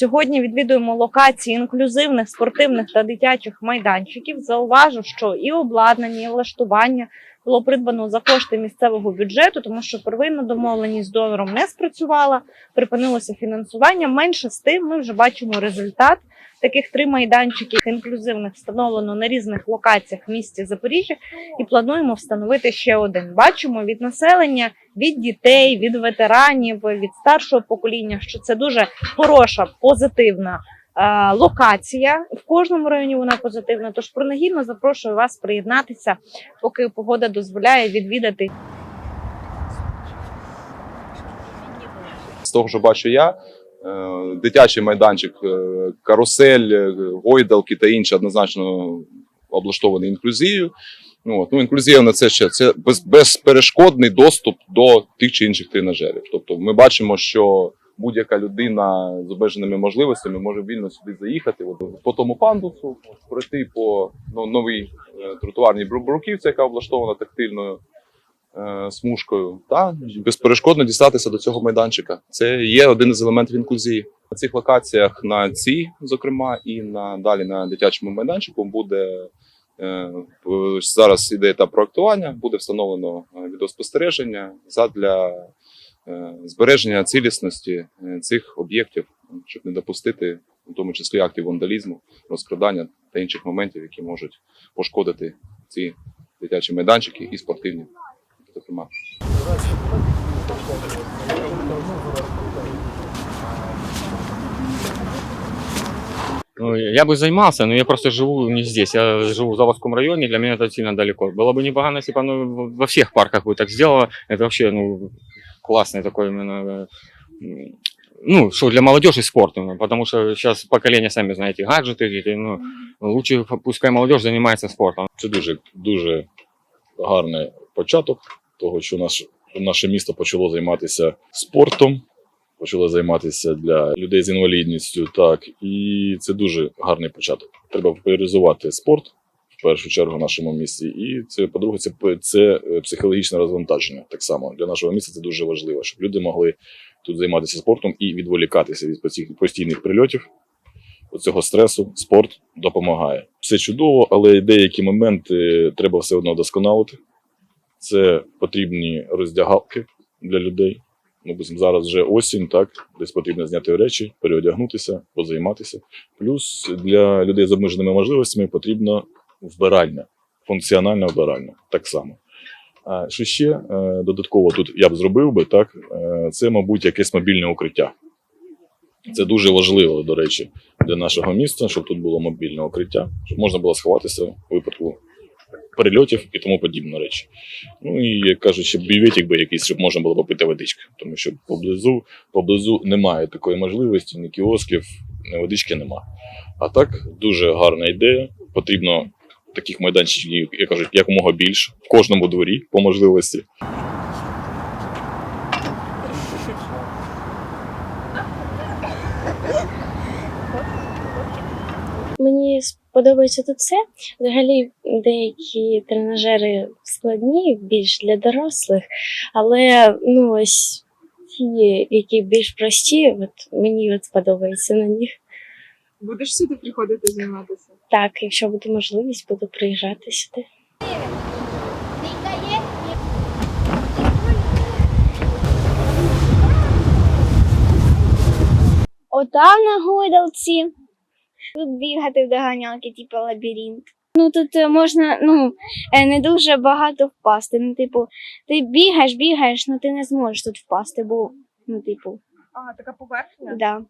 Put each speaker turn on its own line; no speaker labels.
Сьогодні відвідуємо локації інклюзивних спортивних та дитячих майданчиків. Зауважу, що і обладнання, і влаштування було придбано за кошти місцевого бюджету, тому що первинна домовленість з донором не спрацювала, припинилося фінансування. Менше з тим, ми вже бачимо результат. Таких три майданчики інклюзивних встановлено на різних локаціях в місті Запоріжжя і плануємо встановити ще один. Бачимо від населення, від дітей, від ветеранів, від старшого покоління, що це дуже хороша, позитивна е, локація. В кожному районі вона позитивна. Тож принагідно запрошую вас приєднатися, поки погода дозволяє відвідати
З того, що бачу я, е, дитячий майданчик, е, карусель, гойдалки та інше однозначно облаштований інклюзією. Ну, от. ну, інклюзивно це ще це без, безперешкодний доступ до тих чи інших тренажерів. Тобто ми бачимо, що будь-яка людина з обмеженими можливостями може вільно сюди заїхати, от, по тому пандусу, пройти по ну, новій е, тротуарній бру- бруківці, яка облаштована тактильною е, смужкою, та безперешкодно дістатися до цього майданчика. Це є один із елементів інклюзії. На цих локаціях на цій, зокрема, і на далі на дитячому майданчику буде зараз іде етап проектування, буде встановлено е, відеоспостереження задля е, збереження цілісності е, цих об'єктів, щоб не допустити, в тому числі актів вандалізму, розкрадання та інших моментів, які можуть пошкодити ці дитячі майданчики і спортивні, зокрема.
Ну, я бы занимался, но я просто живу не здесь. Я живу в Заводском районе, для меня это сильно далеко. Было бы непогано, если бы оно в- во всех парках бы так сделало. Это вообще, ну, классный такой именно, э, м, ну, что для молодежи спорт, именно, потому что сейчас поколение, сами знаете, гаджеты, эти, ну, лучше пускай молодежь занимается спортом.
Це дуже дуже гарний початок того, що наш, наше місто почало займатися спортом, почало займатися для людей з інвалідністю. Так, і це дуже гарний початок. Треба популяризувати спорт в першу чергу в нашому місті. І це, по-друге, це, це е, психологічне розвантаження. Так само для нашого міста це дуже важливо, щоб люди могли тут займатися спортом і відволікатися від постій- постійних прильотів. Оцього стресу спорт допомагає. Все чудово, але деякі моменти треба все одно вдосконалити. Це потрібні роздягалки для людей. Бо зараз вже осінь, так, десь потрібно зняти речі, переодягнутися, позайматися. Плюс для людей з обмеженими можливостями потрібна вбиральня, функціональна вбиральня, так само. А що ще е, додатково тут я б зробив би, так, е, це, мабуть, якесь мобільне укриття. Це дуже важливо, до речі, для нашого міста, щоб тут було мобільне укриття, щоб можна було сховатися у випадку перельотів і тому подібні речі. Ну і як кажуть, ще бюветик би якийсь, щоб можна було попити водички, тому що поблизу, поблизу немає такої можливості, ні кіосків, ні водички нема. А так дуже гарна ідея. Потрібно таких майданчиків, як кажуть, якомога більше в кожному дворі по можливості.
Мені сподобається тут все. Взагалі, деякі тренажери складні, більш для дорослих, але ну ось ті, які більш прості, от мені от сподобається на них.
Будеш сюди приходити займатися?
Так, якщо буде можливість, буду приїжджати сюди.
Отам на гойдалці. Тут бігати в доганялки, типу лабіринт. Ну тут е, можна ну, е, не дуже багато впасти. Ну, типу, ти бігаєш, бігаєш, але ти не зможеш тут впасти, бо, ну, типу,
А, така поверхня?
да.